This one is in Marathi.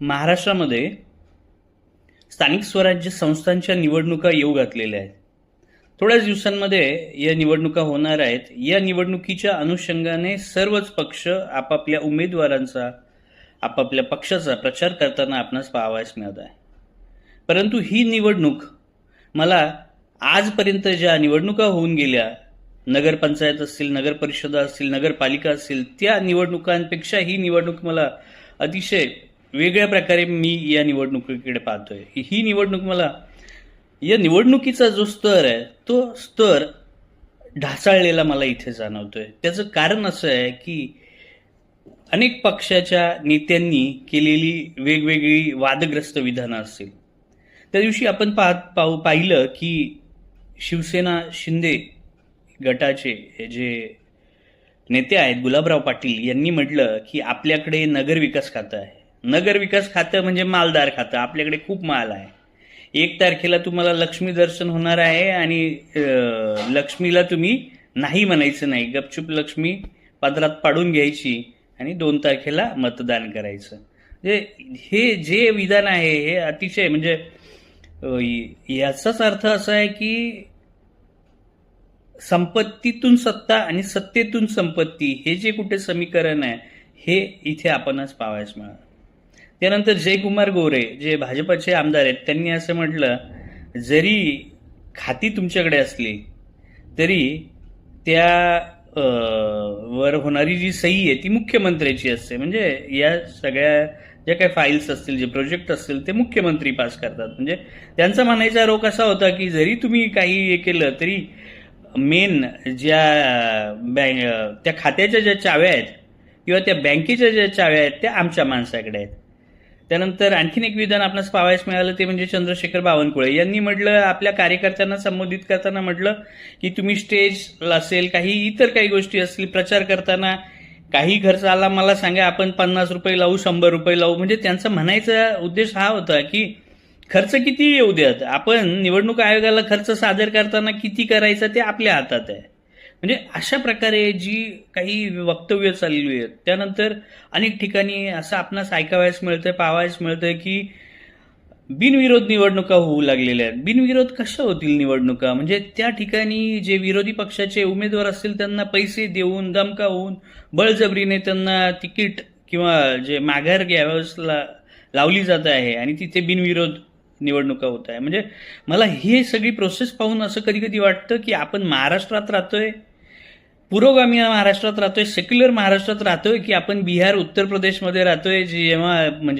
महाराष्ट्रामध्ये स्थानिक स्वराज्य संस्थांच्या निवडणुका येऊ घातलेल्या आहेत. थोड्याच दिवसांमध्ये या निवडणुका होणार आहेत. या निवडणुकीच्या अनुषंगाने सर्वच पक्ष आपापल्या उमेदवारांचा आपापल्या पक्षाचा प्रचार करताना आपणास पाहावयास मिळत आहे. परंतु ही निवडणूक मला आजपर्यंत ज्या निवडणुका होऊन गेल्या नगरपंचायत असतील नगरपरिषदा असतील नगरपालिका असतील त्या निवडणुकांपेक्षा ही निवडणूक मला अतिशय वेगळ्या प्रकारे मी या निवडणुकीकडे पाहतोय. ही निवडणूक मला या निवडणुकीचा जो स्तर आहे तो स्तर ढासाळलेला मला इथे जाणवतोय. त्याचं कारण असं आहे की अनेक पक्षाच्या नेत्यांनी केलेली वेगवेगळी वादग्रस्त विधानं असतील. त्या दिवशी आपण पाहत पाहू पाहिलं की शिवसेना शिंदे गटाचे हे जे नेते आहेत गुलाबराव पाटील यांनी म्हटलं की आपल्याकडे नगर विकास खातं आहे. नगर विकास खातं म्हणजे मालदार खातं. आपल्याकडे खूप माल आहे. एक तारखेला तुम्हाला लक्ष्मी दर्शन होणार आहे आणि लक्ष्मीला तुम्ही नाही म्हणायचं नाही. गपचूप लक्ष्मी पदरात पाडून घ्यायची आणि दोन तारखेला मतदान करायचं. म्हणजे हे जे विधान आहे हे अतिशय म्हणजे याचाच अर्थ असा आहे की संपत्तीतून सत्ता आणि सत्तेतून संपत्ती हे जे कुठे समीकरण आहे हे इथे आपणच पावायच मिळालं त्यानंतर जयकुमार गोरे जे भाजपचे आमदार आहेत त्यांनी असं म्हटलं जरी खाती तुमच्याकडे असली तरी त्या वर होणारी जी सही आहे ती मुख्यमंत्र्याची असते. म्हणजे या सगळ्या ज्या काही फाईल्स असतील जे प्रोजेक्ट असतील ते मुख्यमंत्री पास करतात. म्हणजे त्यांचा म्हणायचा रोग असा होता की जरी तुम्ही काही हे केलं तरी मेन ज्या बँक त्या खात्याच्या ज्या चाव्या आहेत किंवा त्या बँकेच्या ज्या चाव्या आहेत त्या आमच्या माणसाकडे आहेत. त्यानंतर आणखीन एक विधान आपणास पाहायला मिळालं ते म्हणजे चंद्रशेखर बावनकुळे. यांनी म्हटलं आपल्या कार्यकर्त्यांना संबोधित करताना म्हटलं की तुम्ही स्टेज असेल काही इतर काही गोष्टी असतील प्रचार करताना काही खर्च आला मला सांगा आपण पन्नास रुपये लावू शंभर रुपये लावू. म्हणजे त्यांचा म्हणायचा उद्देश हा होता की खर्च किती येऊ द्यात आपण निवडणूक आयोगाला खर्च सादर करताना किती करायचा ते आपल्या हातात आहे. म्हणजे अशा प्रकारे जी काही वक्तव्य चालली आहेत त्यानंतर अनेक ठिकाणी असं आपणास ऐकावयास मिळतंय पाहावयास मिळतंय की बिनविरोध निवडणुका होऊ लागलेल्या आहेत. बिनविरोध कशा होतील निवडणुका? म्हणजे त्या ठिकाणी जे विरोधी पक्षाचे उमेदवार असतील त्यांना पैसे देऊन दमकावून बळजबरीने त्यांना तिकीट किंवा जे माघार घ्याव्यास ला लावली जात आहे आणि तिथे बिनविरोध निवडणुका होत आहे. म्हणजे मला ही सगळी प्रोसेस पाहून असं कधी कधी वाटतं की आपण महाराष्ट्रात राहतोय पुरोगामी महाराष्ट्रात राहतोय सेक्युलर महाराष्ट्रात राहतोय की आपण बिहार उत्तर प्रदेशमध्ये राहतोय जेव्हा म्हणजे